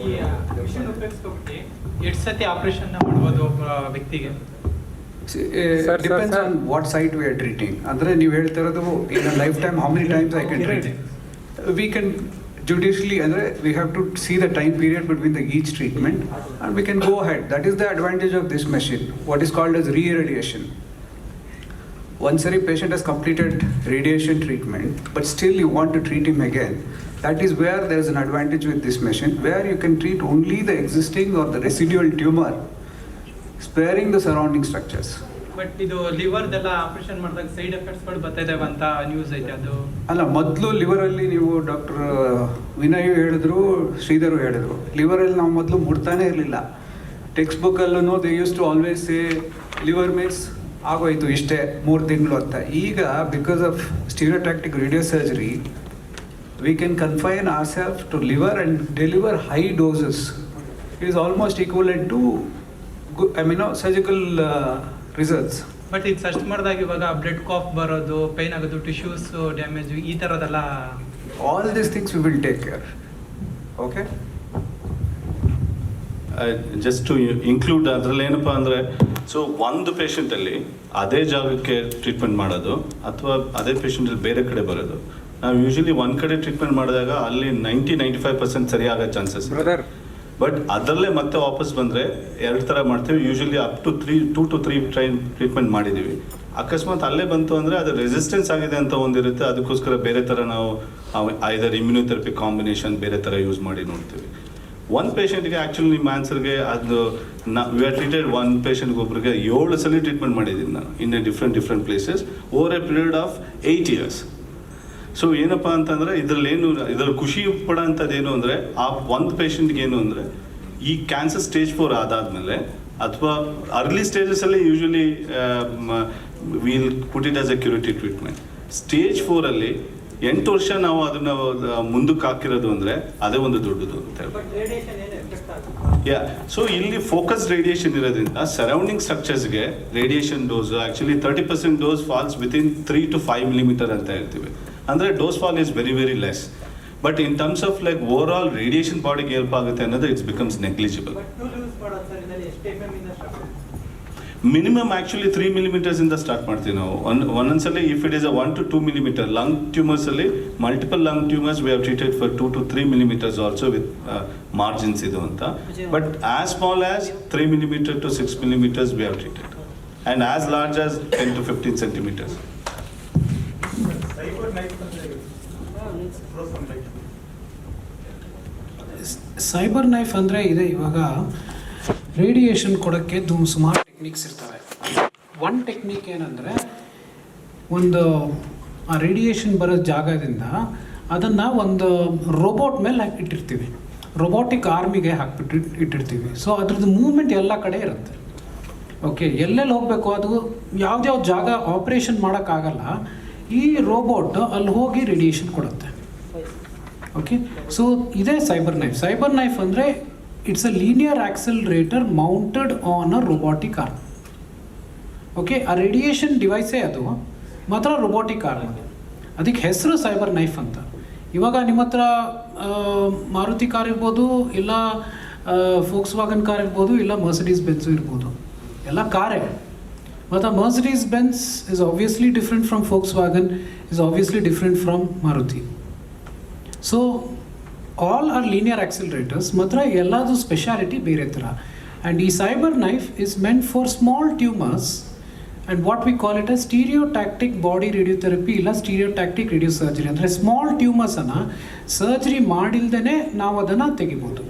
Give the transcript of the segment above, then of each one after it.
ಈ ಮಿಷನ್ ಉಪಯೋಗಿಸ್ಕೊಬಿಟ್ಟು ಎಷ್ಟು ಸತಿ ಆಪರೇಷನ್ ಮಾಡ್ಬೋದು ಒಬ್ಬ ವ್ಯಕ್ತಿಗೆ Sir, depends sir, on what site we are treating ಅಂದರೆ ನೀವು ಹೇಳ್ತಾ ಇರೋದು in lifetime how many times I can treat we can judiciously ಅಂದರೆ we have to see the time period between the each treatment and we can go head that is the advantage of this machine what is called as re-irradiation. Once a patient has completed radiation treatment, but still you want to treat him again, that is where there is an advantage with this machine, where you can treat only the existing or the residual tumor, sparing the surrounding structures. But ಇದು ಲಿವರ್ದೆಲ್ಲ operation ಮಾಡಿದಾಗ side ಎಫೆಕ್ಟ್ಸ್ಗಳು ಬರ್ತಾ ಇದಾವೆ ಅಂತ news ಐತೆ ಅದು. ಅಲ್ಲ ಮೊದಲು ಲಿವರಲ್ಲಿ ನೀವು ಡಾಕ್ಟರ್ ವಿನಯ್ ಹೇಳಿದ್ರು ಶ್ರೀಧರು ಹೇಳಿದ್ರು. ಲಿವರಲ್ಲಿ ನಾವು ಮೊದಲು ಮುಡ್ತಾನೆ ಇರಲಿಲ್ಲ. Text ಬುಕ್ಕಲ್ಲೂ they use to always say liver means ಆಗೋಯ್ತು ಇಷ್ಟೇ ಮೂರು ತಿಂಗಳು ಅಂತ. ಈಗ because of stereotactic radiosurgery we can confine ourself to liver and deliver high doses almost is almost I to no, surgical surgical results. But ಇದು search ಮಾಡಿದಾಗ ಇವಾಗ blood cough ಬರೋದು ಪೈನ್ ಆಗೋದು ಟಿಶ್ಯೂಸ್ ಡ್ಯಾಮೇಜ್ ಈ ಥರದೆಲ್ಲ all these things we will take care okay just to include ಅದರಲ್ಲಿ ಏನಪ್ಪ ಅಂದರೆ ಸೊ ಒಂದು ಪೇಷಂಟಲ್ಲಿ ಅದೇ ಜಾಗಕ್ಕೆ ಟ್ರೀಟ್ಮೆಂಟ್ ಮಾಡೋದು ಅಥವಾ ಅದೇ ಪೇಷಂಟಲ್ಲಿ ಬೇರೆ ಕಡೆ ಬರೋದು ನಾವು ಯೂಶಲಿ ಒಂದು ಕಡೆ ಟ್ರೀಟ್ಮೆಂಟ್ ಮಾಡಿದಾಗ ಅಲ್ಲಿ ನೈಂಟಿ ನೈಂಟಿ ಫೈವ್ ಪರ್ಸೆಂಟ್ ಸರಿ ಆಗೋ ಚಾನ್ಸಸ್ ಬ್ರದರ್ ಬಟ್ ಅದರಲ್ಲೇ ಮತ್ತೆ ವಾಪಸ್ ಬಂದರೆ ಎರಡು ಥರ ಮಾಡ್ತೀವಿ. Usually up to three two to three train treatment ಮಾಡಿದ್ದೀವಿ ಅಕಸ್ಮಾತ್ ಅಲ್ಲೇ ಬಂತು ಅಂದರೆ ಅದು ರೆಸಿಸ್ಟೆನ್ಸ್ ಆಗಿದೆ ಅಂತ ಒಂದಿರುತ್ತೆ. ಅದಕ್ಕೋಸ್ಕರ ಬೇರೆ ಥರ ನಾವು ಐದರ್ ಇಮ್ಯುನೋಥೆರಪಿ ಕಾಂಬಿನೇಷನ್ ಬೇರೆ ಥರ ಯೂಸ್ ಮಾಡಿ ನೋಡ್ತೀವಿ. ಒಂದು ಪೇಷೆಂಟ್ಗೆ ಆ್ಯಕ್ಚುಲಿ ನಿಮ್ಮ ಆನ್ಸರ್ಗೆ ಅದು ನಾ ವಿ ಆರ್ ಟ್ರೀಟೆಡ್ ಒನ್ ಪೇಷೆಂಟ್ಗೆ ಒಬ್ರಿಗೆ ಏಳು ಸಲ ಟ್ರೀಟ್ಮೆಂಟ್ ಮಾಡಿದ್ದೀನಿ ನಾನು. In a different different places over a period of eight years so ಏನಪ್ಪ ಅಂತಂದ್ರೆ ಇದ್ರಲ್ಲಿ ಏನು ಇದರಲ್ಲಿ ಖುಷಿ ಪಡೋಂಥದ್ದು ಏನು ಅಂದರೆ ಆ ಒಂದು ಪೇಷಂಟ್ಗೆ ಏನು ಅಂದರೆ ಈ ಕ್ಯಾನ್ಸರ್ ಸ್ಟೇಜ್ ಫೋರ್ ಆದಾದ್ಮೇಲೆ ಅಥವಾ early ಸ್ಟೇಜಸಲ್ಲಿ usually will put it as a curative treatment stage ಫೋರಲ್ಲಿ ಎಂಟು ವರ್ಷ ನಾವು ಅದನ್ನ ಮುಂದಕ್ಕೆ ಹಾಕಿರೋದು ಅಂದರೆ ಅದೇ ಒಂದು ದೊಡ್ಡದು ಅಂತ ಹೇಳ್ಬೋದು. ಯಾ ಸೊ ಇಲ್ಲಿ ಫೋಕಸ್ ರೇಡಿಯೇಷನ್ ಇರೋದ್ರಿಂದ surrounding ಸ್ಟ್ರಕ್ಚರ್ಸ್ಗೆ radiation dose actually thirty percent dose falls within three to five millimetre ಅಂತ ಹೇಳ್ತೀವಿ. ಅಂದರೆ dose fall is very very less but in terms of like overall radiation ಬಾಡಿಗೆ ಹೆಲ್ಪ್ ಆಗುತ್ತೆ ಅನ್ನೋದು it's becomes negligible minimum actually three millimetres ಇಂದ start ಮಾಡ್ತೀವಿ ನಾವು. One ಒಂದೊಂದ್ಸಲಿ if it is a one to two millimetre lung tumours ಅಲ್ಲಿ multiple lung tumours we have treated for two to three millimetres also with margins ಇದು ಅಂತ. But as small as three millimetre to six millimetres we have treated and as large as ten to fifteen centimetres CyberKnife ಅಂದರೆ ಇದೆ ಇವಾಗ radiation ಕೊಡೋಕ್ಕೆ ದು ಸುಮಾರು techniques ಇರ್ತವೆ. One technique ಏನಂದರೆ ಒಂದು, ಆ ರೇಡಿಯೇಷನ್ ಬರೋ ಜಾಗದಿಂದ ಅದನ್ನು ಒಂದು ರೋಬೋಟ್ ಮೇಲೆ ಇಟ್ಟಿರ್ತೀವಿ. ರೋಬೋಟಿಕ್ ಆರ್ಮಿಗೆ ಹಾಕ್ಬಿಟ್ಟು ಇಟ್- ಇಟ್ಟಿರ್ತೀವಿ. ಸೊ ಅದ್ರದ್ದು ಮೂವ್ಮೆಂಟ್ ಎಲ್ಲ ಕಡೆ ಇರುತ್ತೆ. ಓಕೆ ಎಲ್ಲೆಲ್ಲಿ ಹೋಗಬೇಕು ಅದು? ಯಾವ್ದ್ಯಾವ ಜಾಗ ಆಪ್ರೇಷನ್ ಮಾಡೋಕ್ಕಾಗಲ್ಲ, ಈ ರೋಬೋಟ್ ಅಲ್ಲಿ ಹೋಗಿ ರೇಡಿಯೇಷನ್ ಕೊಡುತ್ತೆ. ಓಕೆ ಸೊ ಇದೇ ಸೈಬರ್ ನೈಫ್ ಸೈಬರ್ ನೈಫ್ ಅಂದರೆ it's a linear accelerator mounted on a robotic arm okay ಆ ರೇಡಿಯೇಷನ್ ಡಿವೈಸೇ ಅದು? ಮಾತ್ರ ರೊಬೋಟಿಕ್ ಆರ್ಮ್ ಅದು. ಅದಕ್ಕೆ ಹೆಸರು ಸೈಬರ್ ನೈಫ್ ಅಂತ. ಇವಾಗ ನಿಮ್ಮ ಹತ್ರ ಮಾರುತಿ ಕಾರ್ ಇರ್ಬೋದು, ಇಲ್ಲ ಫೋಕ್ಸ್ ವಾಗನ್ ಕಾರ್ ಇರ್ಬೋದು, ಇಲ್ಲ ಮರ್ಸಿಡೀಸ್ ಬೆನ್ಸು ಇರ್ಬೋದು. ಎಲ್ಲ ಕಾರೇ. ಮತ್ತು Mercedes Benz is obviously different from Volkswagen is obviously different from Maruti. So all are linear accelerators ಮಾತ್ರ ಎಲ್ಲದು ಸ್ಪೆಷಾಲಿಟಿ ಬೇರೆ ಥರ ಆ್ಯಂಡ್ ಈ CyberKnife is meant for small tumours and what we call it a stereotactic body radiotherapy ಇಲ್ಲ stereotactic radio surgery ಅಂದರೆ small ಟ್ಯೂಮರ್ಸನ್ನು surgery ಮಾಡಿಲ್ದೇ ನಾವು ಅದನ್ನು ತೆಗಿಬೋದು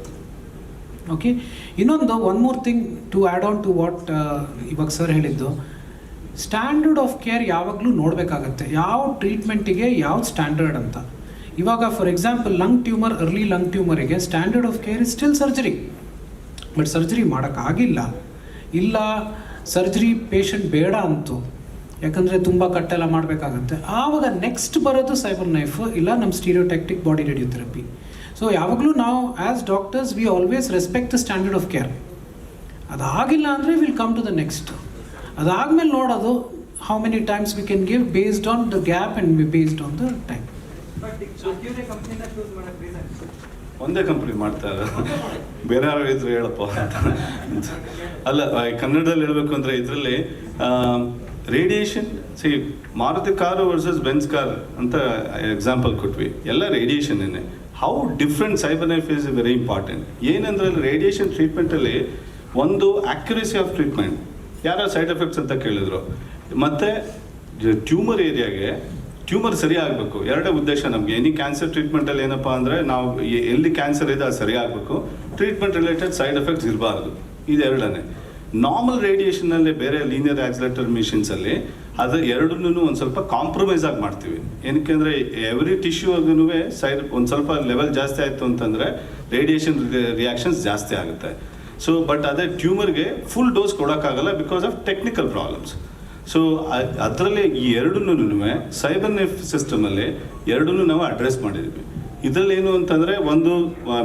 ಓಕೆ ಇನ್ನೊಂದು one more thing to add on to what ಇವಾಗ ಸರ್ ಹೇಳಿದ್ದು ಸ್ಟ್ಯಾಂಡರ್ಡ್ ಆಫ್ ಕೇರ್ ಯಾವಾಗಲೂ ನೋಡಬೇಕಾಗತ್ತೆ ಯಾವ ಟ್ರೀಟ್ಮೆಂಟಿಗೆ ಯಾವ ಸ್ಟ್ಯಾಂಡರ್ಡ್ ಅಂತ ಇವಾಗ for example lung tumour early lung ಟ್ಯೂಮರಿಗೆ standard of care is still surgery but surgery ಮಾಡೋಕ್ಕಾಗಿಲ್ಲ ಇಲ್ಲ ಸರ್ಜರಿ ಪೇಷಂಟ್ ಬೇಡ ಅಂತು. ಯಾಕಂದರೆ ತುಂಬ ಕಟ್ಟೆಲ್ಲ ಮಾಡಬೇಕಾಗತ್ತೆ. ಆವಾಗ ನೆಕ್ಸ್ಟ್ ಬರೋದು ಸೈಬರ್ ನೈಫ್ ಇಲ್ಲ ನಮ್ಮ ಸ್ಟೀರಿಯೋಟೆಕ್ಟಿಕ್ ಬಾಡಿ ರೇಡಿಯೋಥೆರಪಿ ಸೊ ಯಾವಾಗಲೂ ನಾವು as doctors we always respect the standard of care ಅದಾಗಿಲ್ಲ ಅಂದರೆ will come to the next ಅದಾದಮೇಲೆ ನೋಡೋದು how many times we can give based on the gap and based on the time ಒಂದೇ company ಮಾಡ್ತಾ ಇರೋದು. ಬೇರೆ ಯಾರು ಇದ್ರು ಹೇಳಪ್ಪ. ಅಲ್ಲ ಕನ್ನಡದಲ್ಲಿ ಹೇಳಬೇಕು ಅಂದ್ರೆ ಇದರಲ್ಲಿ radiation C Maruti car versus Benz car ಅಂತ ಎಕ್ಸಾಂಪಲ್ ಕೊಟ್ವಿ. ಎಲ್ಲ ರೇಡಿಯೇಷನ್ನೇ how different CyberKnife is very important ಏನಂದ್ರೆ ರೇಡಿಯೇಷನ್ ಟ್ರೀಟ್ಮೆಂಟಲ್ಲಿ ಒಂದು ಆಕ್ಯುರೇಸಿ ಆಫ್ ಟ್ರೀಟ್ಮೆಂಟ್ ಯಾರ ಸೈಡ್ ಎಫೆಕ್ಟ್ಸ್ ಅಂತ ಕೇಳಿದ್ರು. ಮತ್ತೆ ಟ್ಯೂಮರ್ ಏರಿಯಾಗೆ ಟ್ಯೂಮರ್ ಸರಿ ಎರಡೇ ಉದ್ದೇಶ ನಮಗೆ. ಎನಿ ಕ್ಯಾನ್ಸರ್ ಟ್ರೀಟ್ಮೆಂಟಲ್ಲಿ ಏನಪ್ಪ ಅಂದರೆ ನಾವು ಎಲ್ಲಿ ಕ್ಯಾನ್ಸರ್ ಇದೆ ಅದು ಸರಿ ಟ್ರೀಟ್ಮೆಂಟ್ ರಿಲೇಟೆಡ್ ಸೈಡ್ ಎಫೆಕ್ಟ್ಸ್ ಇರಬಾರ್ದು. ಇದೆರಡನೇ ನಾರ್ಮಲ್ ರೇಡಿಯೇಷನಲ್ಲಿ ಬೇರೆ ಲೀನಿಯರ್ ಆಕ್ಸಿಲೇಟರ್ ಮಿಷಿನ್ಸಲ್ಲಿ ಅದು ಎರಡನ್ನೂ ಒಂದು ಸ್ವಲ್ಪ ಕಾಂಪ್ರಮೈಸ್ ಆಗಿ ಮಾಡ್ತೀವಿ. ಏನಕ್ಕೆ ಅಂದರೆ ಎವ್ರಿ ಟಿಶ್ಯೂ ಟಿಶ್ಯೂಗೂ ಸೈಡ್ ಒಂದು ಸ್ವಲ್ಪ ಲೆವೆಲ್ ಜಾಸ್ತಿ ಆಯಿತು ಅಂತಂದರೆ ರೇಡಿಯೇಷನ್ ರಿಯಾಕ್ಷನ್ಸ್ ಜಾಸ್ತಿ ಆಗುತ್ತೆ. ಸೊ ಬಟ್ ಅದೇ ಟ್ಯೂಮರ್ಗೆ full dose ಕೊಡೋಕ್ಕಾಗಲ್ಲ because of technical problems so ಅದರಲ್ಲಿ ಈ ಎರಡನ್ನೂ ಸೈಬರ್ ಸಿಸ್ಟಮಲ್ಲಿ ಎರಡನ್ನೂ ನಾವು ಅಡ್ರೆಸ್ ಮಾಡಿದ್ವಿ. ಇದರಲ್ಲಿ ಏನು ಅಂತಂದರೆ ಒಂದು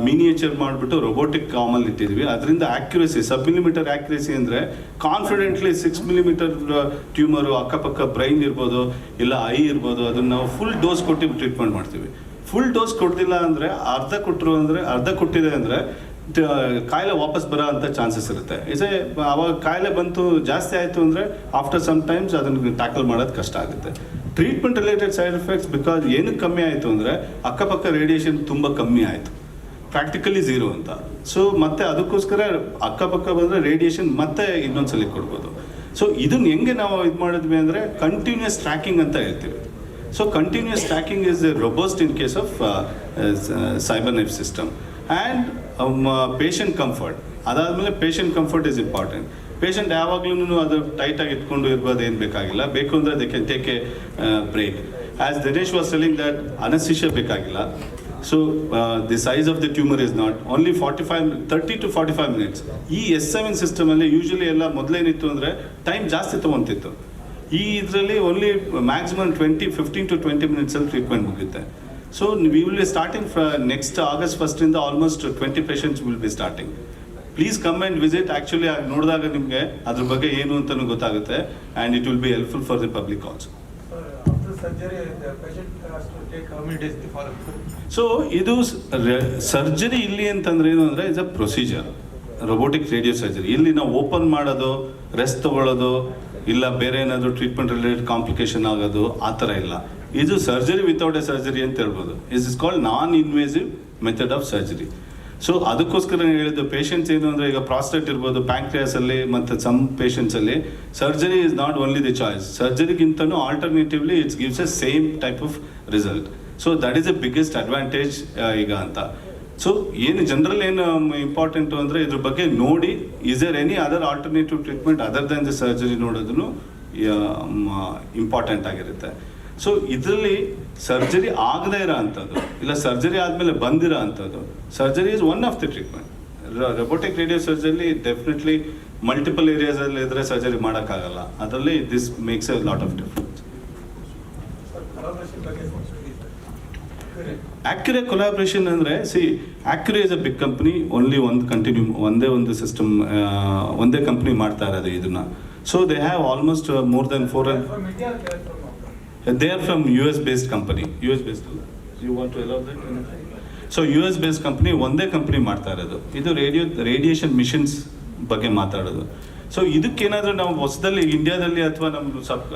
ಮಿನಿಯೇಚರ್ ಮಾಡಿಬಿಟ್ಟು ರೊಬೋಟಿಕ್ ಕಾಮಲ್ಲಿ ಇಟ್ಟಿದ್ವಿ. ಅದರಿಂದ ಆಕ್ಯುರಸಿ ಸಬ್ ಮಿಲಿಮೀಟರ್ ಆಕ್ಯುರಸಿ ಅಂದರೆ ಕಾನ್ಫಿಡೆಂಟ್ಲಿ ಸಿಕ್ಸ್ ಮಿಲಿಮೀಟರ್ ಟ್ಯೂಮರು ಅಕ್ಕಪಕ್ಕ ಬ್ರೈನ್ ಇರ್ಬೋದು, ಇಲ್ಲ ಐ ಇರ್ಬೋದು, ಅದನ್ನು ನಾವು ಫುಲ್ ಡೋಸ್ ಕೊಟ್ಟು ಟ್ರೀಟ್ಮೆಂಟ್ ಮಾಡ್ತೀವಿ. ಫುಲ್ ಡೋಸ್ ಕೊಡ್ತಿಲ್ಲ ಅಂದರೆ ಅರ್ಧ ಕೊಟ್ಟರು ಅಂದರೆ, ಅರ್ಧ ಕೊಟ್ಟಿದೆ ಅಂದರೆ ಕಾಯಿಲೆ ವಾಪಸ್ ಬರೋ ಅಂತ ಚಾನ್ಸಸ್ ಇರುತ್ತೆ. ಇಸೆ ಅವಾಗ ಕಾಯಿಲೆ ಬಂತು, ಜಾಸ್ತಿ ಆಯಿತು ಅಂದರೆ ಆಫ್ಟರ್ ಸಮ್ ಟೈಮ್ಸ್ ಅದನ್ನು ಟ್ಯಾಕಲ್ ಮಾಡೋದು ಕಷ್ಟ ಆಗುತ್ತೆ. Treatment related side effects because ಏನಕ್ಕೆ ಕಮ್ಮಿ ಆಯಿತು ಅಂದರೆ ಅಕ್ಕಪಕ್ಕ ರೇಡಿಯೇಷನ್ ತುಂಬ ಕಮ್ಮಿ ಆಯಿತು. ಪ್ರಾಕ್ಟಿಕಲಿ ಝೀರೋ ಅಂತ. ಸೊ, ಮತ್ತೆ ಅದಕ್ಕೋಸ್ಕರ ಅಕ್ಕಪಕ್ಕ ಬಂದರೆ ರೇಡಿಯೇಷನ್ ಮತ್ತೆ ಇನ್ನೊಂದ್ಸಲಿ ಕೊಡ್ಬೋದು. ಸೊ ಇದನ್ನ ಹೆಂಗೆ ನಾವು ಇದು ಮಾಡಿದ್ವಿ ಅಂದರೆ ಕಂಟಿನ್ಯೂಸ್ ಟ್ರ್ಯಾಕಿಂಗ್ ಅಂತ ಹೇಳ್ತೀವಿ. So continuous tracking is robust in case of CyberKnife system and patient comfort ಅದಾದಮೇಲೆ patient comfort is important patient ಯಾವಾಗ್ಲೂ ಅದು ಟೈಟಾಗಿ ಇಟ್ಕೊಂಡು ಇರ್ಬೋದು, ಏನು ಬೇಕಾಗಿಲ್ಲ. ಬೇಕು ಅಂದರೆ they can break as Dinesh was selling that anaesthesia ಬೇಕಾಗಿಲ್ಲ. So the size of the tumour is not only forty five thirty to forty five minutes ಈ ಎಸ್ ಸೆವೆನ್ ಸಿಸ್ಟಮಲ್ಲಿ ಯೂಶಲಿ ಎಲ್ಲ ಮೊದಲೇನಿತ್ತು ಅಂದರೆ ಟೈಮ್ ಜಾಸ್ತಿ ತೊಗೊತಿತ್ತು. ಈ ಇದರಲ್ಲಿ only maximum twenty fifteen to twenty ಮಿನಿಟ್ಸಲ್ಲಿ treatment ಮುಗಿಯುತ್ತೆ. So we will be starting next August ಫಸ್ಟಿಂದ almost twenty patients will be starting please come and visit actually ಆಗಿ ನೋಡಿದಾಗ ನಿಮಗೆ ಅದ್ರ ಬಗ್ಗೆ ಏನು ಅಂತಲೂ ಗೊತ್ತಾಗುತ್ತೆ. And it will be helpful for the public also After surgery, the patient has to take how many days to follow through? So ಇದು surgery ಇಲ್ಲಿ ಅಂತಂದ್ರೆ ಏನು ಅಂದರೆ is a procedure robotic radiosurgery ಇಲ್ಲಿ ನಾವು ಓಪನ್ ಮಾಡೋದು ರೆಸ್ಟ್ ತಗೊಳ್ಳೋದು ಇಲ್ಲ ಬೇರೆ ಏನಾದರೂ ಟ್ರೀಟ್ಮೆಂಟ್ ರಿಲೇಟೆಡ್ ಕಾಂಪ್ಲಿಕೇಶನ್ ಆಗೋದು ಆ ಥರ ಇಲ್ಲ. ಇದು ಸರ್ಜರಿ ವಿತೌಟ್ ಎ ಸರ್ಜರಿ ಅಂತ ಹೇಳ್ಬೋದು. Is is called non invasive method of surgery so ಅದಕ್ಕೋಸ್ಕರ ನಾನು ಹೇಳಿದ್ದು ಪೇಷಂಟ್ಸ್ ಏನು ಅಂದರೆ ಈಗ ಪ್ರಾಸ್ಟೇಟ್ ಇರ್ಬೋದು ಅಲ್ಲಿ ಮತ್ತು some ಪೇಷಂಟ್ಸಲ್ಲಿ surgery is not only the choice ಸರ್ಜರಿಗಿಂತನೂ alternatively it's gives a same type of result so that is a biggest advantage ಈಗ ಅಂತ. ಸೊ ಏನು ಜನರಲ್ ಏನು ಇಂಪಾರ್ಟೆಂಟು ಅಂದರೆ ಇದ್ರ ಬಗ್ಗೆ ನೋಡಿ is uh any other alternative treatment other than the surgery ನೋಡೋದನ್ನು important ಆಗಿರುತ್ತೆ. So ಇದರಲ್ಲಿ ಸರ್ಜರಿ ಆಗದೇ ಇರೋ ಅಂಥದ್ದು. ಇಲ್ಲ ಸರ್ಜರಿ ಆದಮೇಲೆ ಬಂದಿರೋ ಅಂಥದ್ದು. Surgery is one of the treatment robotic radiosurgery definitely multiple ಏರಿಯಾಸಲ್ಲಿ ಇದ್ರೆ ಸರ್ಜರಿ ಮಾಡೋಕ್ಕಾಗಲ್ಲ. ಅದರಲ್ಲಿ this makes a lot of difference Accuray collaboration ಅಂದರೆ C Accuray is a big company only ಒಂದು ಕಂಟಿನ್ಯೂ ಒಂದೇ ಒಂದು ಸಿಸ್ಟಮ್ ಒಂದೇ ಕಂಪ್ನಿ ಮಾಡ್ತಾ ಇರೋದು ಇದನ್ನ. So they have almost more than four they are from US-based company. US-based S based company U S based you want to allow that so U S base company ಒಂದೇ company ಮಾಡ್ತಾ ಇರೋದು. ಇದು radio radiation missions ಬಗ್ಗೆ ಮಾತಾಡೋದು. So ಇದಕ್ಕೇನಾದರೂ ನಾವು ಹೊಸದಲ್ಲಿ ಇಂಡಿಯಾದಲ್ಲಿ ಅಥವಾ ನಮ್ಮ ಸಬ್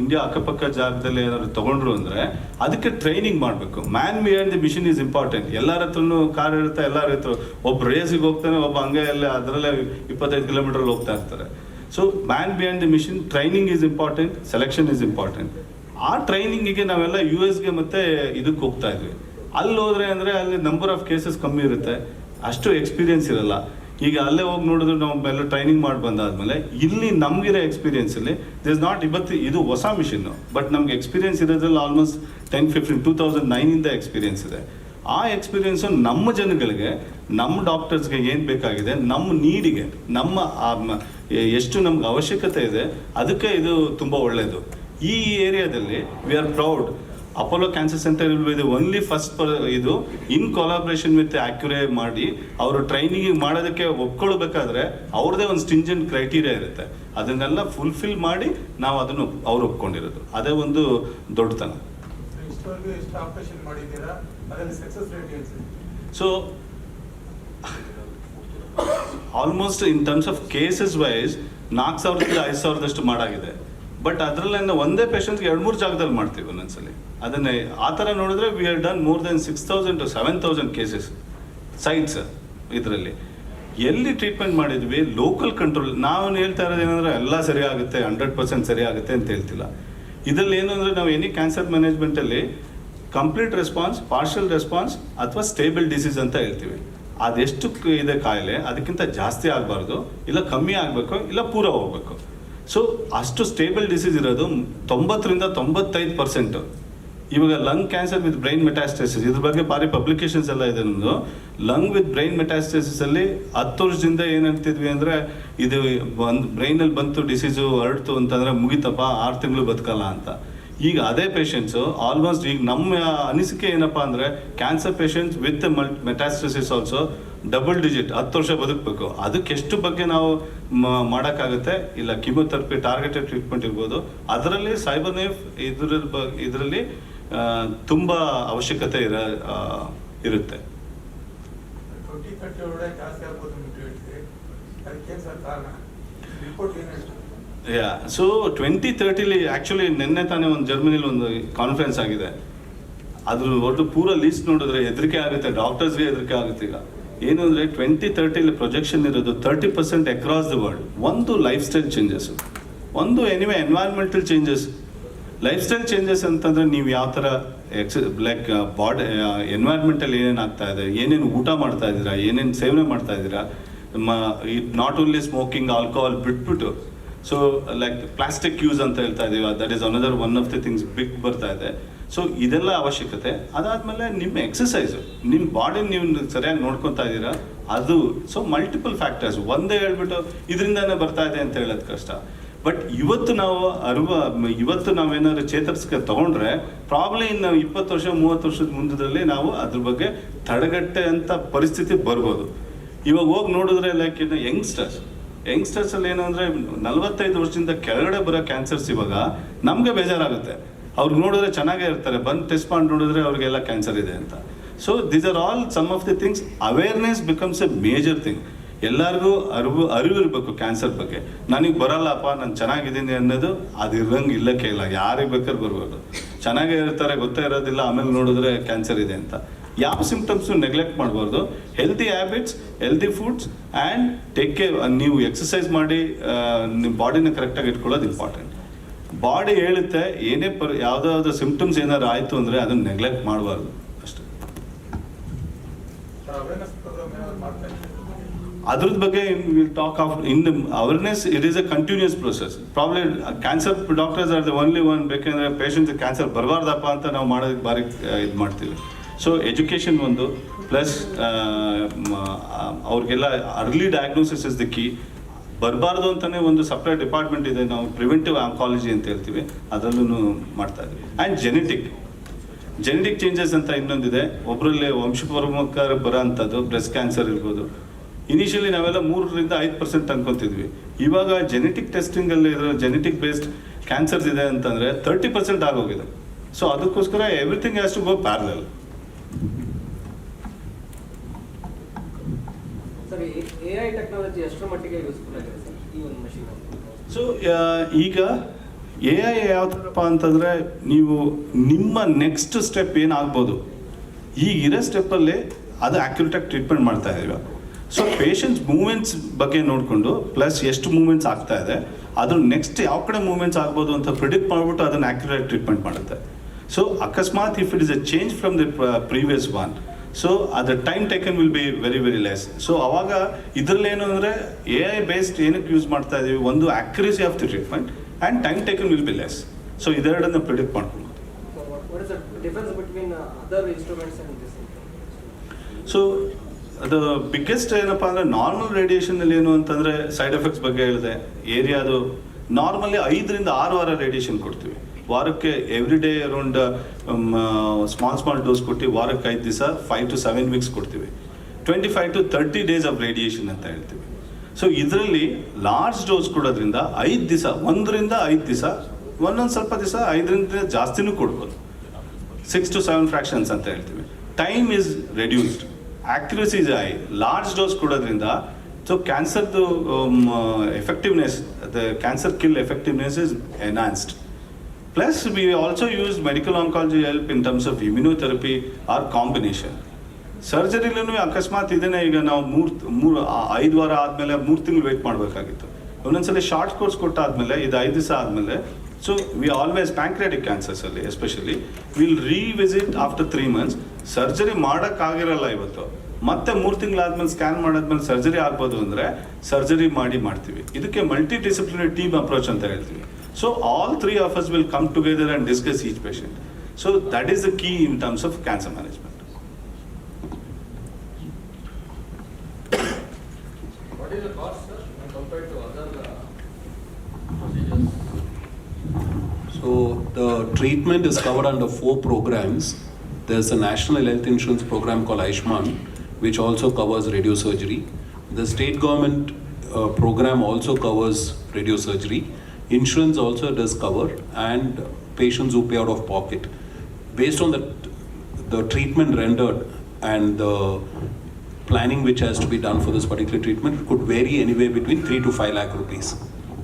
ಇಂಡಿಯಾ ಅಕ್ಕಪಕ್ಕ ಜಾಗದಲ್ಲಿ ಏನಾದ್ರು ತಗೊಂಡ್ರು ಅಂದರೆ ಅದಕ್ಕೆ ಟ್ರೈನಿಂಗ್ ಮಾಡಬೇಕು. Man behind the machine is important ಎಲ್ಲರ ಹತ್ರನೂ ಕಾರ್ ಇರುತ್ತೆ ಎಲ್ಲರ ಹತ್ರ ಒಬ್ಬ ರೇಸಿಗೆ ಹೋಗ್ತಾನೆ ಒಬ್ಬ ಹಂಗೆ ಎಲ್ಲ ಅದರಲ್ಲೇ ಇಪ್ಪತ್ತೈದು ಕಿಲೋಮೀಟರ್ ಹೋಗ್ತಾ ಇರ್ತಾರೆ. So man behind the machine training is important selection is important ಆ ಟ್ರೈನಿಂಗಿಗೆ ನಾವೆಲ್ಲ ಯು ಎಸ್ಗೆ ಮತ್ತೆ ಇದಕ್ಕೆ ಹೋಗ್ತಾ ಇದ್ವಿ. ಅಲ್ಲಿ ಹೋದ್ರೆ ಅಂದರೆ ಅಲ್ಲಿ ನಂಬರ್ ಆಫ್ ಕೇಸಸ್ ಕಮ್ಮಿ ಇರುತ್ತೆ. ಅಷ್ಟು ಎಕ್ಸ್ಪೀರಿಯನ್ಸ್ ಇರಲ್ಲ. ಈಗ ಅಲ್ಲೇ ಹೋಗಿ ನೋಡಿದ್ರೆ ನಾವು ಎಲ್ಲ ಟ್ರೈನಿಂಗ್ ಮಾಡಿ ಬಂದಾದ್ಮೇಲೆ ಇಲ್ಲಿ ನಮಗಿರೋ ಎಕ್ಸ್ಪೀರಿಯೆನ್ಸಲ್ಲಿ ದಿಸ್ ನಾಟ್ ಇವತ್ತು ಇದು ಹೊಸ ಮಿಷಿನ್ನು ಬಟ್ ನಮ್ಗೆ experience ಇರೋದ್ರಲ್ಲಿ almost ten fifteen two thousand ನೈನಿಂದ experience ಇದೆ. ಆ ಎಕ್ಸ್ಪೀರಿಯನ್ಸು ನಮ್ಮ ಜನಗಳಿಗೆ, ನಮ್ಮ ಡಾಕ್ಟರ್ಸ್ಗೆ ಏನು ಬೇಕಾಗಿದೆ, ನಮ್ಮ ನೀಡಿಗೆ ನಮ್ಮ ಎಷ್ಟು ನಮ್ಗೆ ಅವಶ್ಯಕತೆ ಇದೆ, ಅದಕ್ಕೆ ಇದು ತುಂಬ ಒಳ್ಳೆಯದು ಈ ಏರಿಯಾದಲ್ಲಿ we are proud Apollo cancer centre will be the only first ಇದು ಇನ್ ಕೊಲಾಬ್ರೇಷನ್ ವಿತ್ ಆಕ್ಯುರೇ ಮಾಡಿ ಅವರು ಟ್ರೈನಿಂಗ್ ಮಾಡೋದಕ್ಕೆ ಒಪ್ಕೊಳ್ಬೇಕಾದ್ರೆ ಅವ್ರದ್ದೇ ಒಂದು ಸ್ಟಿಂಜೆಂಟ್ ಕ್ರೈಟೀರಿಯಾ ಇರುತ್ತೆ. ಅದನ್ನೆಲ್ಲ ಫುಲ್ಫಿಲ್ ಮಾಡಿ ನಾವು ಅದನ್ನು ಅವ್ರು ಒಪ್ಕೊಂಡಿರೋದು. ಅದೇ ಒಂದು ದೊಡ್ಡತನ? So almost in terms of cases wise ನಾಲ್ಕು ಸಾವಿರದಿಂದ ಐದು ಸಾವಿರದಷ್ಟು ಮಾಡಾಗಿದೆ. ಬಟ್ ಅದರಲ್ಲಿಂದ ಒಂದೇ ಪೇಷಂಟ್ಗೆ ಎರಡು ಮೂರು ಜಾಗದಲ್ಲಿ ಮಾಡ್ತೀವಿ ಒಂದೊಂದ್ಸಲಿ. ಅದನ್ನೇ ಆ ಥರ ನೋಡಿದ್ರೆ we are done more than six thousand to seven thousand cases sites ಇದರಲ್ಲಿ. ಎಲ್ಲಿ ಟ್ರೀಟ್ಮೆಂಟ್ ಮಾಡಿದ್ವಿ? ಲೋಕಲ್ ಕಂಟ್ರೋಲ್ ನಾವು ಹೇಳ್ತಾ ಇರೋದು ಏನಂದ್ರೆ ಎಲ್ಲ ಸರಿ ಆಗುತ್ತೆ ಹಂಡ್ರೆಡ್ ಪರ್ಸೆಂಟ್ ಸರಿ ಆಗುತ್ತೆ ಅಂತ ಹೇಳ್ತಿಲ್ಲ. ಇದರಲ್ಲಿ ಏನು ಅಂದರೆ ನಾವು ಎನಿ ಕ್ಯಾನ್ಸರ್ ಮ್ಯಾನೇಜ್ಮೆಂಟಲ್ಲಿ ಕಂಪ್ಲೀಟ್ ರೆಸ್ಪಾನ್ಸ್ ಪಾರ್ಷಿಯಲ್ ರೆಸ್ಪಾನ್ಸ್ ಅಥವಾ ಸ್ಟೇಬಲ್ ಡಿಸೀಸ್ ಅಂತ ಹೇಳ್ತೀವಿ. ಅದೆಷ್ಟು ಇದೆ ಕಾಯಿಲೆ, ಅದಕ್ಕಿಂತ ಜಾಸ್ತಿ ಆಗಬಾರ್ದು, ಇಲ್ಲ ಕಮ್ಮಿ ಆಗಬೇಕು, ಇಲ್ಲ ಪೂರ ಹೋಗ್ಬೇಕು. ಸೊ ಅಷ್ಟು ಸ್ಟೇಬಲ್ ಡಿಸೀಸ್ ಇರೋದು ತೊಂಬತ್ತರಿಂದ ತೊಂಬತ್ತೈದು ಪರ್ಸೆಂಟ್ ಇವಾಗ lung cancer with brain metastasis ಇದ್ರ ಬಗ್ಗೆ ಭಾರಿ ಪಬ್ಲಿಕೇಶನ್ಸ್ ಎಲ್ಲ ಇದೆ ನಮ್ಮದು ಲಂಗ್ ವಿತ್ ಬ್ರೈನ್ ಮೆಟಾಸ್ಟೈಸಿಸ್ ಅಲ್ಲಿ ಹತ್ತು ವರ್ಷದಿಂದ ಏನಂತಿದ್ವಿ ಅಂದರೆ, ಇದು ಒಂದು ಬ್ರೈನಲ್ಲಿ ಬಂತು ಡಿಸೀಸು ಹರಡ್ತು ಅಂತಂದ್ರೆ ಮುಗಿತಪ್ಪ, ಆರು ತಿಂಗಳು ಬದುಕಲ್ಲ ಅಂತ. ಈಗ ಅದೇ ಪೇಷಂಟ್ಸು ಆಲ್ಮೋಸ್ಟ್ ಈಗ ನಮ್ಮ ಅನಿಸಿಕೆ ಏನಪ್ಪಾ ಅಂದ್ರೆ cancer patients with metastasis also double digit ಹತ್ತು ವರ್ಷ ಬದುಕಬೇಕು. ಅದಕ್ಕೆ ಎಷ್ಟು ಬಗ್ಗೆ ನಾವು ಮಾಡೋಕ್ಕಾಗುತ್ತೆ? ಇಲ್ಲ ಕಿಮೋಥೆರಪಿ ಟಾರ್ಗೆಟೆಡ್ ಟ್ರೀಟ್ಮೆಂಟ್ ಇರ್ಬೋದು. ಅದರಲ್ಲಿ ಸೈಬರ್ ನೇಫ್ ಇದ್ರ ಬ- ಇದರಲ್ಲಿ ತುಂಬ ಅವಶ್ಯಕತೆ ಇರ ಇರುತ್ತೆ. ಯಾ ಸೊ ಟ್ವೆಂಟಿ ತರ್ಟಿಲಿ ಆ್ಯಕ್ಚುಲಿ ನಿನ್ನೆ ತಾನೇ ಒಂದು ಜರ್ಮನಿಲಿ ಒಂದು ಕಾನ್ಫರೆನ್ಸ್ ಆಗಿದೆ. ಅದ್ರ ಒಟ್ಟು ಪೂರ ಲೀಸ್ಟ್ ನೋಡಿದ್ರೆ ಹೆದರಿಕೆ ಆಗುತ್ತೆ ಡಾಕ್ಟರ್ಸ್ಗೆ ಹೆದರಿಕೆ ಆಗುತ್ತೆ ಈಗ ಏನು ಅಂದರೆ ಟ್ವೆಂಟಿ ತರ್ಟಿಲಿ ಪ್ರೊಜೆಕ್ಷನ್ ಇರೋದು thirty percent across the world ಒಂದು ಲೈಫ್ ಸ್ಟೈಲ್ ಚೇಂಜಸ್ ಒಂದು anyway environmental changes lifestyle changes ಅಂತಂದರೆ ನೀವು ಯಾವ ಥರ ಎಕ್ಸ್ ಲೈಕ್ ಬಾಡಿ ಎನ್ವೈರ್ಮೆಂಟಲ್ಲಿ ಏನೇನು ಆಗ್ತಾ ಇದೆ, ಏನೇನು ಊಟ ಮಾಡ್ತಾ ಇದ್ದೀರಾ, ಏನೇನು ಸೇವನೆ ಮಾಡ್ತಾ ಇದ್ದೀರಾ ನಾಟ್ ಓನ್ಲಿ ಸ್ಮೋಕಿಂಗ್ ಆಲ್ಕೋಹಾಲ್ ಬಿಟ್ಬಿಟ್ಟು ಸೊ ಲೈಕ್ ಪ್ಲಾಸ್ಟಿಕ್ ಯೂಸ್ ಅಂತ ಹೇಳ್ತಾ ಇದೀವಿ. That is another one of the things big ಬರ್ತಾ ಇದೆ. ಸೊ ಇದೆಲ್ಲ ಅವಶ್ಯಕತೆ. ಅದಾದ್ಮೇಲೆ ನಿಮ್ಮ ಎಕ್ಸಸೈಸ್ ನಿಮ್ಮ ಬಾಡಿ ನೀವು ಸರಿಯಾಗಿ ನೋಡ್ಕೊತಾ ಇದ್ದೀರಾ ಅದು ಸೊ ಮಲ್ಟಿಪಲ್ ಫ್ಯಾಕ್ಟರ್ಸ್ ಒಂದೇ ಹೇಳ್ಬಿಟ್ಟು ಇದರಿಂದನೇ ಬರ್ತಾ ಇದೆ ಅಂತ ಹೇಳೋದು ಕಷ್ಟ. ಬಟ್ ಇವತ್ತು ನಾವು ಅರುವ, ಇವತ್ತು ನಾವೇನಾದ್ರು ಚೇತರಿಸ್ಕ ತಗೊಂಡ್ರೆ ಪ್ರಾಬ್ಲಮ್ ಇನ್ನು ಇಪ್ಪತ್ತು ವರ್ಷ, ಮೂವತ್ತು ವರ್ಷದ ಮುಂದದಲ್ಲಿ ನಾವು ಅದ್ರ ಬಗ್ಗೆ ತಡೆಗಟ್ಟೆ ಅಂತ ಪರಿಸ್ಥಿತಿ ಬರ್ಬೋದು. ಇವಾಗ ಹೋಗಿ ನೋಡಿದ್ರೆ ಲೈಕ್ ಇನ್ನು ಯಂಗ್ಸ್ಟರ್ಸ್ ಯಂಗ್ಸ್ಟರ್ಸ್ ಅಲ್ಲಿ ಏನು ಅಂದ್ರೆ ನಲವತ್ತೈದು ವರ್ಷದಿಂದ ಕೆಳಗಡೆ ಬರೋ ಕ್ಯಾನ್ಸರ್ಸ್ ಇವಾಗ ನಮ್ಗೆ ಬೇಜಾರಾಗುತ್ತೆ. ಅವ್ರಿಗೆ ನೋಡಿದ್ರೆ ಚೆನ್ನಾಗೇ ಇರ್ತಾರೆ. ಬಂದು ಟೆಸ್ಟ್ ಮಾಡಿ ನೋಡಿದ್ರೆ ಅವ್ರಿಗೆಲ್ಲ ಕ್ಯಾನ್ಸರ್ ಇದೆ ಅಂತ. So these are all some of the things awareness becomes a major thing ಎಲ್ಲರಿಗೂ ಅರಿವು ಅರಿವು ಇರಬೇಕು ಕ್ಯಾನ್ಸರ್ ಬಗ್ಗೆ. ನನಗೆ ಬರಲ್ಲಪ್ಪ, ನಾನು ಚೆನ್ನಾಗಿದ್ದೀನಿ ಅನ್ನೋದು ಅದು ಇರಂಗೆ ಇಲ್ಲಕ್ಕೆ ಇಲ್ಲ ಯಾರಿಗೆ ಬೇಕಾದ್ರೆ ಬರ್ಬೋದು. ಚೆನ್ನಾಗೇ ಇರ್ತಾರೆ, ಗೊತ್ತೇ ಇರೋದಿಲ್ಲ, ಆಮೇಲೆ ನೋಡಿದ್ರೆ ಕ್ಯಾನ್ಸರ್ ಇದೆ ಅಂತ. ಯಾವ ಸಿಂಪ್ಟಮ್ಸ್ ನೆಗ್ಲೆಕ್ಟ್ ಮಾಡಬಾರ್ದು. Healthy habits healthy foods and take care ನೀವು ಎಕ್ಸಸೈಸ್ ಮಾಡಿ ನಿಮ್ಮ ಬಾಡಿನ ಕರೆಕ್ಟಾಗಿ ಇಟ್ಕೊಳ್ಳೋದು ಇಂಪಾರ್ಟೆಂಟ್ ಬಾಡಿ ಹೇಳುತ್ತೆ ಏನೇ ಪರ್ ಯಾವುದಾದ್ರು ಸಿಂಪ್ಟಮ್ಸ್ ಏನಾದ್ರು ಆಯಿತು ಅಂದರೆ ಅದನ್ನು ನೆಗ್ಲೆಕ್ಟ್ ಮಾಡಬಾರ್ದು. ಅಷ್ಟೇ. ಅದ್ರದ್ದು ಬಗ್ಗೆ ಇನ್ ಬಗ್ಗೆ will talk of in awareness it is a continuous process problem cancer doctors are the only one ಬೇಕೆಂದರೆ ಪೇಷಂಟ್ಸ್ ಕ್ಯಾನ್ಸರ್ ಬರಬಾರ್ದಪ್ಪ ಅಂತ ನಾವು ಮಾಡೋದಕ್ಕೆ ಭಾರಿ ಇದು ಮಾಡ್ತೀವಿ. ಸೊ ಎಜುಕೇಷನ್ ಒಂದು ಪ್ಲಸ್ ಅವ್ರಿಗೆಲ್ಲ early diagnosis is the key ಬರಬಾರ್ದು ಅಂತಲೇ ಒಂದು ಸಪ್ರೇಟ್ ಡಿಪಾರ್ಟ್ಮೆಂಟ್ ಇದೆ, ನಾವು ಪ್ರಿವೆಂಟಿವ್ ಆಂಕಾಲಜಿ ಅಂತ ಹೇಳ್ತೀವಿ ಅದರಲ್ಲೂ ಮಾಡ್ತಾ ಇದ್ದೀವಿ ಆ್ಯಂಡ್ ಜೆನೆಟಿಕ್ ಜೆನೆಟಿಕ್ ಚೇಂಜಸ್ ಅಂತ ಇನ್ನೊಂದಿದೆ. ಒಬ್ಬರಲ್ಲಿ ವಂಶಪರಮಕಾರ ಬರೋ ಅಂಥದ್ದು ಬ್ರೆಸ್ಟ್ ಕ್ಯಾನ್ಸರ್ ಇರ್ಬೋದು. ಇನಿಷಿಯಲಿ ನಾವೆಲ್ಲ ಮೂರರಿಂದ ಐದು ಪರ್ಸೆಂಟ್ ಅನ್ಕೊತಿದ್ವಿ. ಇವಾಗ ಜೆನೆಟಿಕ್ ಟೆಸ್ಟಿಂಗಲ್ಲಿ ಇರೋ ಜೆನೆಟಿಕ್ ಬೇಸ್ಡ್ ಕ್ಯಾನ್ಸರ್ಸ್ ಇದೆ ಅಂತಂದರೆ ತರ್ಟಿ ಪರ್ಸೆಂಟ್ ಆಗೋಗಿದೆ. ಸೊ ಅದಕ್ಕೋಸ್ಕರ everything has to go parallel sir A I technology ಎಷ್ಟರ ಮಟ್ಟಿಗೆ ಯೂಸ್ಫುಲ್ ಆಗಿದೆ ಈ ಒಂದು ಮಷೀನ್ ಸೊ ಈಗ ಎ ಐ ಯಾವ ಥರಪ್ಪ ಅಂತಂದರೆ ನೀವು ನಿಮ್ಮ ನೆಕ್ಸ್ಟ್ ಸ್ಟೆಪ್ ಏನಾಗ್ಬೋದು? ಈಗ ಇರೋ ಸ್ಟೆಪ್ಪಲ್ಲಿ ಅದು ಆ್ಯಕ್ಯುರೇಟಾಗಿ ಟ್ರೀಟ್ಮೆಂಟ್ ಮಾಡ್ತಾ ಇದ್ದೀವಿ. ಸೊ ಪೇಷಂಟ್ಸ್ ಮೂಮೆಂಟ್ಸ್ ಬಗ್ಗೆ ನೋಡಿಕೊಂಡು ಪ್ಲಸ್ ಎಷ್ಟು ಮೂಮೆಂಟ್ಸ್ ಆಗ್ತಾ ಇದೆ ಅದ್ರ ನೆಕ್ಸ್ಟ್ ಯಾವ ಕಡೆ ಮೂಮೆಂಟ್ಸ್ ಆಗ್ಬೋದು ಅಂತ ಪ್ರಿಡಿಕ್ಟ್ ಮಾಡಿಬಿಟ್ಟು ಅದನ್ನು ಆ್ಯಕ್ಯುರೇಟ್ ಟ್ರೀಟ್ಮೆಂಟ್ ಮಾಡುತ್ತೆ. ಸೊ ಅಕಸ್ಮಾತ್ if it is a change from the previous one so ಅದ್ರ time taken will be very very less so ಅವಾಗ ಇದರಲ್ಲಿ ಏನು ಅಂದರೆ ಎ ಐ ಬೇಸ್ಡ್ ಏನಕ್ಕೆ ಯೂಸ್ ಮಾಡ್ತಾ ಇದೀವಿ? ಒಂದು accuracy of the treatment and time taken will be less so ಇದೆರಡನ್ನು predict ಮಾಡ್ಕೊಬೋದು what is the difference between other instruments and this so ಅದು ಬಿಗ್ಗೆಸ್ಟ್ ಏನಪ್ಪ ಅಂದರೆ ನಾರ್ಮಲ್ ರೇಡಿಯೇಷನಲ್ಲಿ ಏನು ಅಂತಂದರೆ ಸೈಡ್ ಎಫೆಕ್ಟ್ಸ್ ಬಗ್ಗೆ ಹೇಳಿದೆ. ಏರಿಯಾದು ನಾರ್ಮಲಿ ಐದರಿಂದ ಆರು ವಾರ ರೇಡಿಯೇಷನ್ ಕೊಡ್ತೀವಿ. ವಾರಕ್ಕೆ every day around small small dose ಕೊಟ್ಟು ವಾರಕ್ಕೆ ಐದು ದಿವಸ ಫೈವ್ ಟು ಸೆವೆನ್ ವೀಕ್ಸ್ ಕೊಡ್ತೀವಿ. Twenty five to thirty days of radiation ಅಂತ ಹೇಳ್ತೀವಿ. ಸೊ ಇದರಲ್ಲಿ ಲಾರ್ಜ್ ಡೋಸ್ ಕೊಡೋದ್ರಿಂದ ಐದು ದಿವಸ, ಒಂದರಿಂದ ಐದು ದಿವಸ, ಒಂದೊಂದು ಸ್ವಲ್ಪ ದಿವಸ ಐದರಿಂದ ಜಾಸ್ತಿನೂ ಕೊಡ್ಬೋದು. ಸಿಕ್ಸ್ ಟು ಸೆವೆನ್ ಫ್ರಾಕ್ಷನ್ಸ್ ಅಂತ ಹೇಳ್ತೀವಿ. Time is reduced accuracy is I large dose ಕೊಡೋದ್ರಿಂದ so ಕ್ಯಾನ್ಸರ್ದು effectiveness the cancer kill effectiveness is enhanced plus we also use medical oncology help in terms of immunotherapy or combination ಸರ್ಜರಿಲೂ ಅಕಸ್ಮಾತ್ ಇದನ್ನೇ ಈಗ ನಾವು ಮೂರು ಮೂರು ಐದು ವಾರ ಆದಮೇಲೆ, ಮೂರು ತಿಂಗಳು ವೆಯ್ಟ್ ಮಾಡಬೇಕಾಗಿತ್ತು. ಒಂದೊಂದ್ಸಲ ಶಾರ್ಟ್ ಕೋರ್ಸ್ ಕೊಟ್ಟಾದ್ಮೇಲೆ, ಇದು ಐದು ದಿವಸ ಆದಮೇಲೆ so we always pancreatic ಕ್ಯಾನ್ಸರ್ಸಲ್ಲಿ especially will revisit after three months surgery ಮಾಡೋಕ್ಕಾಗಿರಲ್ಲ ಇವತ್ತು. ಮತ್ತೆ ಮೂರು ತಿಂಗಳಾದ್ಮೇಲೆ ಸ್ಕ್ಯಾನ್ ಮಾಡಾದ್ಮೇಲೆ ಸರ್ಜರಿ ಆಗ್ಬೋದು ಅಂದರೆ ಸರ್ಜರಿ ಮಾಡಿ ಮಾಡ್ತೀವಿ. ಇದಕ್ಕೆ ಮಲ್ಟಿ ಡಿಸಿಪ್ಲಿನರಿ ಟೀಮ್ ಅಪ್ರೋಚ್ ಅಂತ ಹೇಳ್ತೀವಿ. So all three of us will come together and discuss each patient. So that is the key in terms of cancer management. What is the cost, sir, compared to other uh, procedures? So the treatment is covered under four programs. There's a national health insurance program called Aishman, which also covers radiosurgery. The state government uh, program also covers radiosurgery. Insurance also does cover, and patients who pay out of pocket. Based on the, the treatment rendered and the planning which has to be done for this particular treatment could vary anywhere between 3 to 5 lakh rupees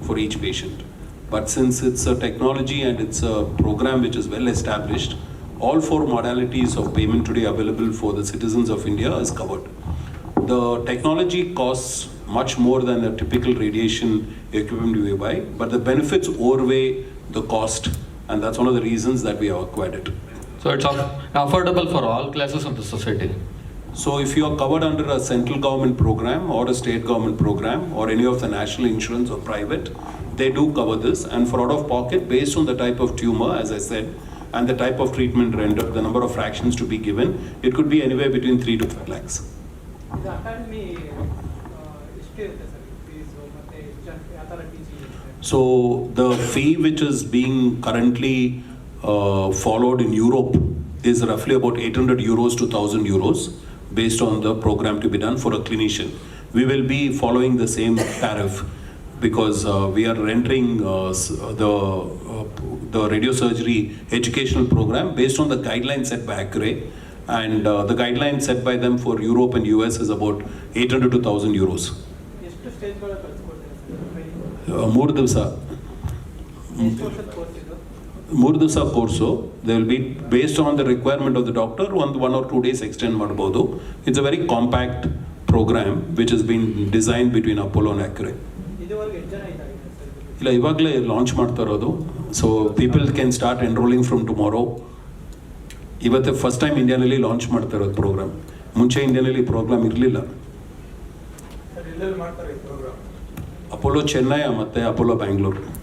for each patient. But since it's a technology and it's a program which is well established, all four modalities of payment today available for the citizens of India is covered. The technology costs much more than a typical radiation equipment we buy, but the benefits overweigh the cost, and that's one of the reasons that we have acquired it. So it's affordable for all classes of the society. So if you are covered under a central government program or a state government program or any of the national insurance or private, they do cover this. And for out of pocket, based on the type of tumor, as I said, and the type of treatment rendered, the number of fractions to be given, it could be anywhere between 3 to 5 lakhs. So the fee which is being currently uh, followed in Europe is roughly about 800 euros to 1000 euros based on the program to be done for a clinician. We will be following the same tariff because uh, we are rendering uh, the uh, the radiosurgery educational program based on the guidelines set by Accuray and uh, the guidelines set by them for Europe and US is about 800 to 1000 euros. ಮೂರು ದಿವಸ. ಮೂರು ದಿವಸ course they will be based on the requirement of the doctor ಒಂದು one or two days extend ಮಾಡ್ಬೋದು. It's a very compact programme which is been design between Apollo and ಇದು? ಇಲ್ಲ ಇವಾಗಲೇ launch ಮಾಡ್ತಾ ಇರೋದು. So people can start enrolling from tomorrow ಇವತ್ತೇ first time ಇಂಡಿಯಾನಲ್ಲಿ launch ಮಾಡ್ತಾ ಇರೋದು ಪ್ರೋಗ್ರಾಮ್ ಮುಂಚೆ ಇಂಡಿಯಾನಲ್ಲಿ ಪ್ರೋಗ್ರಾಮ್ ಇರಲಿಲ್ಲ ಸರ್ ಎಲ್ಲೆಲ್ಲಿ ಮಾಡ್ತಾರೆ ಈ ಪ್ರೋಗ್ರಾಮ್ ಅಪೋಲೋ ಚೆನ್ನೈ ಮತ್ತೆ ಅಪೋಲೋ ಬ್ಯಾಂಗ್ಳೂರು.